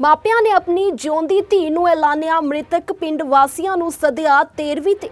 ਮਾਪਿਆਂ ਨੇ ਆਪਣੀ ਜਿਉਂਦੀ ਧੀ ਨੂੰ ਐਲਾਨਿਆ ਮ੍ਰਿਤਕ ਪਿੰਡ ਵਾਸੀਆਂ ਨੂੰ ਸਦਿਆ 13ਵੀਂ ਤੇ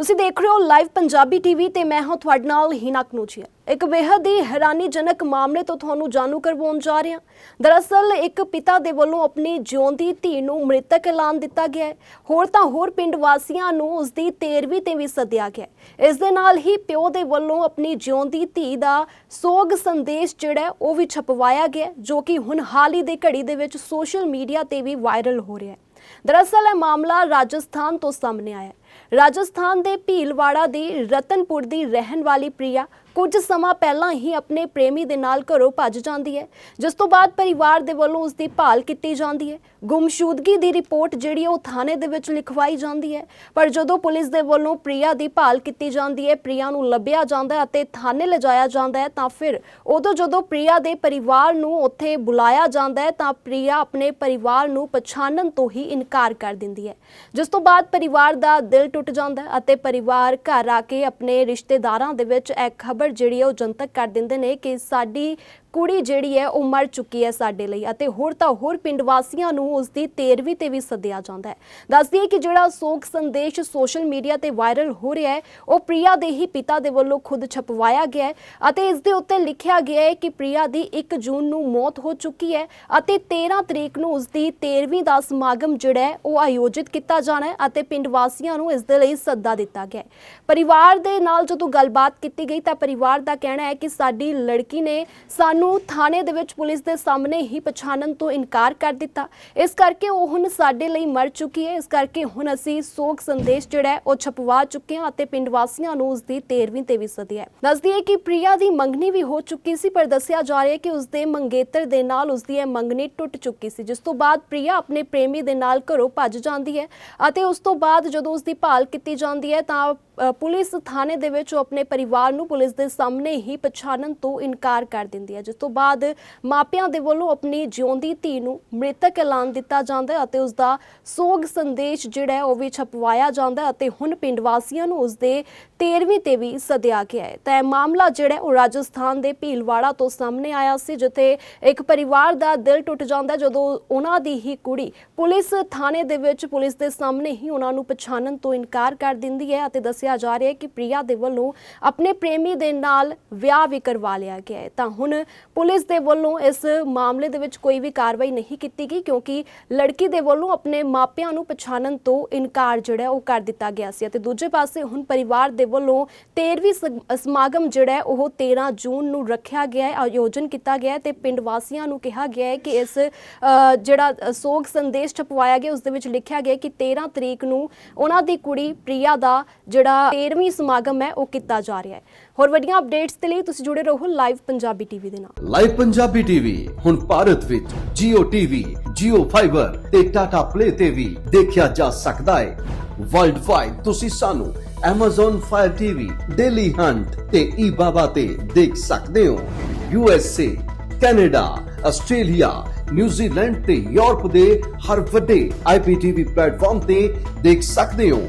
ਤੁਸੀਂ ਦੇਖ ਰਹੇ ਹੋ ਲਾਈਵ ਪੰਜਾਬੀ ਟੀਵੀ ਤੇ ਮੈਂ ਹਾਂ ਤੁਹਾਡੇ ਨਾਲ ਹੀਨਾ ਕਨੂਚੀਆ। ਇੱਕ ਬੇਹੱਦ ਹੀ ਹੈਰਾਨੀਜਨਕ ਮਾਮਲੇ ਤੋਂ ਤੁਹਾਨੂੰ ਜਾਣੂ ਕਰਵਾਉਣ ਜਾ ਰਹੇ ਹਾਂ। ਦਰਅਸਲ ਇੱਕ ਪਿਤਾ ਦੇ ਵੱਲੋਂ ਆਪਣੀ ਜਿਉਂਦੀ ਧੀ ਨੂੰ ਮ੍ਰਿਤਕ ਐਲਾਨ ਦਿੱਤਾ ਗਿਆ ਹੈ। ਹੋਰ ਤਾਂ ਹੋਰ ਪਿੰਡ ਵਾਸੀਆਂ ਨੂੰ ਉਸ ਦੀ 13ਵੀਂ ਤੇ ਵੀ ਸੱਦਿਆ ਗਿਆ ਹੈ। ਇਸ ਦੇ ਨਾਲ ਹੀ ਪਿਓ ਦੇ ਵੱਲੋਂ ਆਪਣੀ ਜਿਉਂਦੀ ਧੀ ਦਾ ਸੋਗ ਸੰਦੇਸ਼ ਜਿਹੜਾ ਉਹ ਵੀ ਛਪਵਾਇਆ ਗਿਆ ਜੋ ਕਿ ਹੁਣ ਹਾਲ ਹੀ ਦੇ ਘੜੀ ਦੇ ਵਿੱਚ ਸੋਸ਼ਲ ਮੀਡੀਆ ਤੇ ਵੀ ਵਾਇਰਲ ਹੋ ਰਿਹਾ ਹੈ। ਦਰਅਸਲ ਇਹ ਮਾਮਲਾ ਰਾਜਸਥਾਨ ਤੋਂ ਸਾਹਮਣੇ ਆਇਆ ਹੈ। ਰਾਜਸਥਾਨ ਦੇ ਭੀਲਵਾੜਾ ਦੀ ਰਤਨਪੁਰ ਦੀ ਰਹਿਣ ਵਾਲੀ ਪ੍ਰਿਆ ਕੁਝ ਸਮਾਂ ਪਹਿਲਾਂ ਹੀ ਆਪਣੇ ਪ੍ਰੇਮੀ ਦੇ ਨਾਲ ਘਰੋਂ ਭੱਜ ਜਾਂਦੀ ਹੈ, ਜਿਸ ਤੋਂ ਬਾਅਦ ਪਰਿਵਾਰ ਦੇ ਵੱਲੋਂ ਉਸ ਦੀ ਭਾਲ ਕੀਤੀ ਜਾਂਦੀ ਹੈ। ਗੁੰਮਸ਼ੂਦਗੀ ਦੀ ਰਿਪੋਰਟ ਜਿਹੜੀ ਉਹ ਥਾਣੇ ਦੇ ਵਿੱਚ ਲਿਖਵਾਈ ਜਾਂਦੀ ਹੈ, ਪਰ ਜਦੋਂ ਪੁਲਿਸ ਦੇ ਵੱਲੋਂ ਪ੍ਰਿਆ ਦੀ ਭਾਲ ਕੀਤੀ ਜਾਂਦੀ ਹੈ, ਪ੍ਰਿਆ ਨੂੰ ਲੱਭਿਆ ਜਾਂਦਾ ਹੈ ਅਤੇ ਥਾਣੇ ਲਿਜਾਇਆ ਜਾਂਦਾ ਹੈ, ਤਾਂ ਫਿਰ ਉਦੋਂ ਜਦੋਂ ਪ੍ਰਿਆ ਦੇ ਪਰਿਵਾਰ ਨੂੰ ਉੱਥੇ ਬੁਲਾਇਆ ਜਾਂਦਾ ਹੈ, ਤਾਂ ਪ੍ਰਿਆ ਆਪਣੇ ਪਰਿਵਾਰ ਨੂੰ ਪਛਾਣਨ ਤੋਂ ਹੀ ਇਨਕਾਰ ਕਰ ਦਿੰਦੀ ਹੈ। ਜਿਸ ਤੋਂ ਬਾਅਦ ਪਰਿਵਾਰ ਦਾ ਦਿਲ ਟੁੱਟ ਜਾਂਦਾ ਅਤੇ ਪਰਿਵਾਰ ਘਰ ਆ ਕੇ ਆਪਣੇ ਰਿਸ਼ਤੇਦਾਰਾਂ ਦੇ ਵਿੱਚ ਇਹ ਖਬਰ ਜਿਹੜੀ ਹੈ ਉਹ ਜਨਤਕ ਕਰ ਦਿੰਦੇ ਨੇ ਕਿ ਸਾਡੀ ਕੁੜੀ ਜਿਹੜੀ ਹੈ ਉਹ ਮਰ ਚੁੱਕੀ ਹੈ ਸਾਡੇ ਲਈ ਅਤੇ ਹੋਰ ਤਾਂ ਹੋਰ ਪਿੰਡ ਵਾਸੀਆਂ ਨੂੰ ਉਸ ਦੀ 13ਵੀਂ ਤੇ ਵੀ ਸੱਦਿਆ ਜਾਂਦਾ ਹੈ। ਦੱਸ ਦਈਏ ਕਿ ਜਿਹੜਾ ਸੋਗ ਸੰਦੇਸ਼ ਸੋਸ਼ਲ ਮੀਡੀਆ ਤੇ ਵਾਇਰਲ ਹੋ ਰਿਹਾ ਹੈ, ਉਹ ਪ੍ਰਿਆ ਦੇ ਹੀ ਪਿਤਾ ਦੇ ਵੱਲੋਂ ਖੁਦ ਛਪਵਾਇਆ ਗਿਆ ਹੈ ਅਤੇ ਇਸ ਦੇ ਉੱਤੇ ਲਿਖਿਆ ਗਿਆ ਹੈ ਕਿ ਪ੍ਰਿਆ ਦੀ 1 ਜੂਨ ਨੂੰ ਮੌਤ ਹੋ ਚੁੱਕੀ ਹੈ ਅਤੇ 13 ਤਰੀਕ ਨੂੰ ਉਸ ਦੀ 13ਵੀਂ ਦਾ ਸਮਾਗਮ ਜਿਹੜਾ ਹੈ, ਉਹ ਆਯੋਜਿਤ ਕੀਤਾ ਜਾਣਾ ਹੈ ਅਤੇ ਪਿੰਡ ਵਾਸੀਆਂ ਨੂੰ ਇਸ ਦੇ ਲਈ ਸੱਦਾ ਦਿੱਤਾ ਗਿਆ ਪਰਿਵਾਰ ਦੇ ਨਾਲ ਜਦੋਂ ਗੱਲਬਾਤ ਕੀਤੀ ਗਈ ਤਾਂ ਪਰਿਵਾਰ ਦਾ ਕਹਿਣਾ ਹੈ ਕਿ ਸਾਡੀ ਲੜਕੀ ਨੇ ਸਾਨੂੰ ਥਾਣੇ ਦੇ ਵਿੱਚ ਪੁਲਿਸ ਦੇ ਸਾਹਮਣੇ ਹੀ ਪਛਾਣਨ ਤੋਂ ਇਨਕਾਰ ਕਰ ਦਿੱਤਾ। ਇਸ ਕਰਕੇ ਉਹ ਹੁਣ ਸਾਡੇ ਲਈ ਮਰ ਚੁੱਕੀ ਹੈ। ਇਸ ਕਰਕੇ ਹੁਣ ਅਸੀਂ ਸੋਗ ਸੰਦੇਸ਼ ਜਿਹੜਾ ਉਹ ਛਪਵਾ ਚੁੱਕੇ ਹਾਂ ਅਤੇ ਪਿੰਡ ਵਾਸੀਆਂ ਨੂੰ ਉਸ ਦੀ 13ਵੀਂ ਤੇ ਵੀ ਸੱਦਿਆ ਹੈ। ਦੱਸਦੀ ਹੈ ਕਿ ਪ੍ਰਿਆ ਦੀ ਮੰਗਣੀ ਵੀ ਹੋ ਚੁੱਕੀ ਸੀ, ਪਰ ਦੱਸਿਆ ਜਾ ਰਿਹਾ ਹੈ ਕਿ ਉਸ ਦੇ ਮੰਗੇਤਰ ਦੇ ਨਾਲ ਉਸ ਦੀ ਇਹ ਮੰਗਣੀ ਟੁੱਟ ਚੁੱਕੀ ਸੀ, ਜਿਸ ਤੋਂ ਬਾਅਦ ਪ੍ਰਿਆ ਆਪਣੇ ਪ੍ਰੇਮੀ ਦੇ ਨਾਲ ਘਰੋਂ ਭੱਜ ਜਾਂਦੀ ਹੈ ਅਤੇ ਉਸ ਤੋਂ ਬਾਅਦ ਜਦੋਂ ਉਸ ਦੀ ਭਾਲ ਕੀਤੀ ਜਾਂਦੀ ਹੈ ਤਾਂ ਪੁਲਿਸ ਥਾਣੇ ਦੇ ਵਿੱਚ ਉਹ ਆਪਣੇ ਪਰਿਵਾਰ ਨੂੰ ਪੁਲਿਸ ਦੇ ਸਾਹਮਣੇ ਹੀ ਪਛਾਣਨ ਤੋਂ ਇਨਕਾਰ ਕਰ ਦਿੰਦੀ ਹੈ। ਜਿਸ ਤੋਂ ਬਾਅਦ ਮਾਪਿਆਂ ਦੇ ਵੱਲੋਂ ਆਪਣੀ ਜਿਉਂਦੀ ਧੀ ਨੂੰ ਮ੍ਰਿਤਕ ਐਲਾਨ ਦਿੱਤਾ ਜਾਂਦਾ ਹੈ ਅਤੇ ਉਸ ਦਾ ਸੋਗ ਸੰਦੇਸ਼ ਜਿਹੜਾ ਹੈ ਉਹ ਵੀ ਛਪਵਾਇਆ ਜਾਂਦਾ ਹੈ ਅਤੇ ਹੁਣ ਪਿੰਡ ਵਾਸੀਆਂ ਨੂੰ ਉਸ ਦੇ 13ਵੀਂ ਤੇ ਵੀ ਸਦਿਆ ਗਿਆ ਹੈ। ਤਾਂ ਇਹ ਮਾਮਲਾ ਜਿਹੜਾ ਉਹ ਰਾਜਸਥਾਨ ਦੇ ਭੀਲਵਾੜਾ ਤੋਂ ਸਾਹਮਣੇ ਆਇਆ ਸੀ, ਜਿੱਥੇ ਇੱਕ ਪਰਿਵਾਰ ਦਾ ਦਿਲ ਟੁੱਟ ਜਾਂਦਾ ਜਦੋਂ ਉਹਨਾਂ ਦੀ ਹੀ ਕੁੜੀ ਪੁਲਿਸ ਥਾਣੇ ਦੇ ਵਿੱਚ ਪੁਲਿਸ ਦੇ ਸਾਹਮਣੇ ਹੀ ਉਹਨਾਂ ਨੂੰ ਪਛਾਣਨ ਤੋਂ ਇਨਕਾਰ ਕਰ ਦਿੰਦੀ ਹੈ ਅਤੇ ਦੱਸਿਆ ਜਾ ਰਿਹਾ ਹੈ ਕਿ ਪ੍ਰਿਆ ਦੇ ਵੱਲੋਂ ਆਪਣੇ ਪ੍ਰੇਮੀ ਦੇ ਨਾਲ ਵਿਆਹ ਵੀ ਕਰਵਾ ਲਿਆ ਗਿਆ ਹੈ। ਤਾਂ ਹੁਣ ਪੁਲਿਸ ਦੇ ਵੱਲੋਂ ਇਸ ਮਾਮਲੇ ਦੇ ਵਿੱਚ ਕੋਈ ਵੀ ਕਾਰਵਾਈ ਨਹੀਂ ਕੀਤੀ ਗਈ ਕਿਉਂਕਿ ਲੜਕੀ ਦੇ ਵੱਲੋਂ ਆਪਣੇ ਮਾਪਿਆਂ ਨੂੰ ਪਛਾਣਨ ਤੋਂ ਇਨਕਾਰ ਜਿਹੜਾ ਉਹ ਕਰ ਦਿੱਤਾ ਗਿਆ ਸੀ ਅਤੇ ਦੂਜੇ ਪਾਸੇ ਹੁਣ ਪਰਿਵਾਰ ਦੇ ਵੱਲੋਂ 13ਵੀਂ ਸਮਾਗਮ ਜਿਹੜਾ ਉਹ 13 ਜੂਨ ਨੂੰ ਰੱਖਿਆ ਗਿਆ ਹੈ, ਆਯੋਜਨ ਕੀਤਾ ਗਿਆ ਹੈ ਤੇ ਪਿੰਡ ਵਾਸੀਆਂ ਨੂੰ ਕਿਹਾ ਗਿਆ ਹੈ ਕਿ ਇਸ ਜਿਹੜਾ ਸੋਗ ਸੰਦੇਸ਼ ਛਪਵਾਇਆ ਗਿਆ, ਉਸ ਦੇ ਵਿੱਚ ਲਿਖਿਆ ਗਿਆ ਕਿ 13 ਤਰੀਕ ਨੂੰ ਉਹਨਾਂ ਦੀ ਕੁੜੀ ਪ੍ਰਿਆ ਦਾ ਜਿਹੜਾ 13ਵੀਂ ਸਮਾਗਮ ਹੈ ਉਹ ਕੀਤਾ ਜਾ ਰਿਹਾ ਹੈ। ਹੋਰ ਵੱਡੀਆਂ ਅਪਡੇਟਸ ਦੇ ਲਈ ਤੁਸੀਂ ਜੁੜੇ ਰਹੋ ਲਾਈਵ ਪੰਜਾਬੀ ਟੀਵੀ ਦੇ ਨਾਲ। ਲਾਈਵ ਪੰਜਾਬੀ ਟੀਵੀ ਹੁਣ ਭਾਰਤ ਵਿੱਚ Jio TV, Jio Fiber ਤੇ Tata Play ਤੇ ਵੀ ਦੇਖਿਆ ਜਾ ਸਕਦਾ ਹੈ। ਵਰਲਡ ਵਾਈਡ ਤੁਸੀਂ ਸਾਨੂੰ Amazon Fire TV, Daily Hunt ਤੇ eBaba ਤੇ ਦੇਖ ਸਕਦੇ ਹੋ। USA, Canada, Australia, New Zealand ਤੇ ਯੂਰਪ ਦੇ ਹਰ ਵੱਡੇ IPTV ਪਲੇਟਫਾਰਮ ਤੇ ਦੇਖ ਸਕਦੇ ਹੋ।